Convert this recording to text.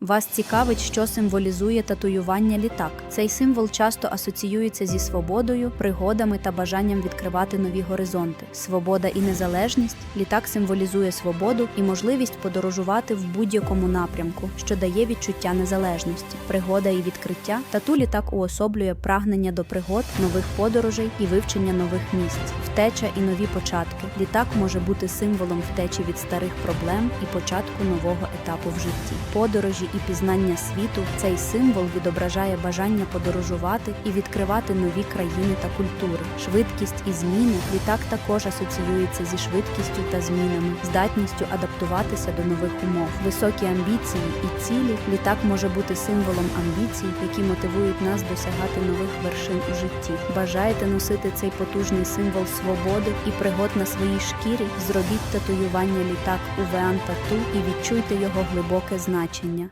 Вас цікавить, що символізує татуювання літак. Цей символ часто асоціюється зі свободою, пригодами та бажанням відкривати нові горизонти. Свобода і незалежність літак символізує свободу і можливість подорожувати в будь-якому напрямку, що дає відчуття незалежності, пригода і відкриття. Тату літак уособлює прагнення до пригод, нових подорожей і вивчення нових місць, втеча і нові початки. Літак може бути символом втечі від старих проблем і початку нового етапу в житті. Подорожі і пізнання світу цей символ відображає бажання подорожувати і відкривати нові країни та культури. Швидкість і зміни літак також асоціюється зі швидкістю та змінами, здатністю адаптуватися до нових умов. Високі амбіції і цілі літак може бути символом амбіцій, які мотивують нас досягати нових вершин у житті. Бажаєте носити цей потужний символ свободи і пригод на своїй шкірі? Зробіть татуювання літак у Веан Тату і відчуйте його глибоке значення.